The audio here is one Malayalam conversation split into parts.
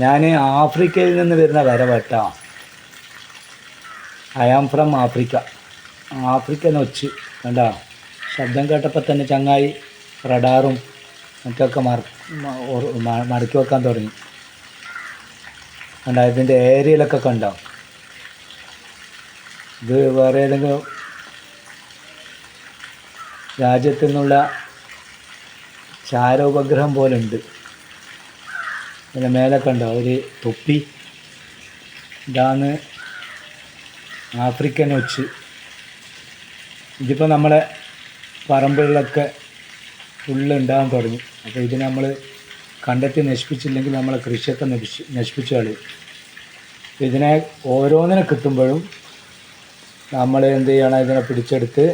ഞാൻ ആഫ്രിക്കയിൽ നിന്ന് വരുന്ന വരവട്ട. I am from Africa African ഒച്ച് കണ്ടോ? ശബ്ദം കേട്ടപ്പോൾ തന്നെ ചങ്ങായി റഡാറും മറ്റൊക്കെ മടക്കി വെക്കാൻ തുടങ്ങി. കണ്ടോ ഇതിന്റെ ഏരിയയിലൊക്കെ കണ്ടോ? ഇത് വേറെ ഏതെങ്കിലും രാജ്യത്തു നിന്നുള്ള ചാരോപഗ്രഹം പോലെ ഉണ്ട് അതിന്റെ മേലെ കണ്ടോ ഒരു തൊപ്പി. ഇതാണ് ആഫ്രിക്കൻ ഒച്ച്. ഇതിപ്പോൾ നമ്മളെ പറമ്പുകളിലൊക്കെ ഫുള്ള് ഉണ്ടാകാൻ തുടങ്ങി. അപ്പോൾ ഇത് നമ്മൾ കണ്ടെത്തി നശിപ്പിച്ചില്ലെങ്കിൽ നമ്മളെ കൃഷിയൊക്കെ നശിച്ച് നശിപ്പിച്ചു കളയും. ഇതിനെ ഓരോന്നിനെ കിട്ടുമ്പോഴും നമ്മൾ എന്ത് ചെയ്യണം? ഇതിനെ പിടിച്ചെടുത്ത്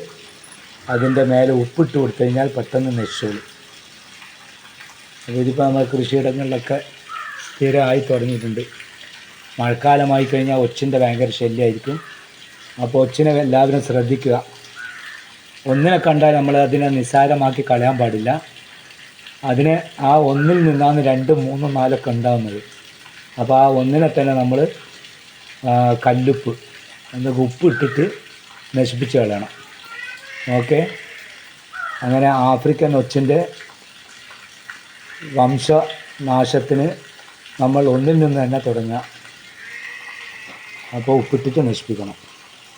അതിന്റെ മേലെ ഉപ്പിട്ട് കൊടുത്തു കഴിഞ്ഞാൽ പെട്ടെന്ന് നശിച്ചോളും. അപ്പോൾ ഇതിപ്പോൾ നമ്മൾ കൃഷിയിടങ്ങളിലൊക്കെ സ്ഥിരമായി തുടങ്ങിയിട്ടുണ്ട്. മഴക്കാലമായി കഴിഞ്ഞാൽ ഒച്ചിന്റെ ഭയങ്കര ശല്യമായിരിക്കും. അപ്പോൾ ഒച്ചിനെ എല്ലാവരും ശ്രദ്ധിക്കുക. ഒന്നിനെ കണ്ടാൽ നമ്മൾ അതിനെ നിസ്സാരമാക്കി കളയാൻ പാടില്ല. അതിനെ ആ ഒന്നിൽ നിന്നാണ് രണ്ടും മൂന്നും നാലൊക്കെ ഉണ്ടാകുന്നത് അപ്പോൾ ആ ഒന്നിനെ തന്നെ നമ്മൾ കല്ലുപ്പ് എന്തൊക്കെ ഉപ്പ് ഇട്ടിട്ട് നശിപ്പിച്ച് കളയണം. ഓക്കെ? അങ്ങനെ ആഫ്രിക്കൻ ഒച്ചിന്റെ വംശനാശത്തിന് നമ്മൾ ഒന്നിൽ നിന്ന് തന്നെ തുടങ്ങുക. അപ്പോൾ ഉപ്പിട്ടിട്ട് നശിപ്പിക്കണം.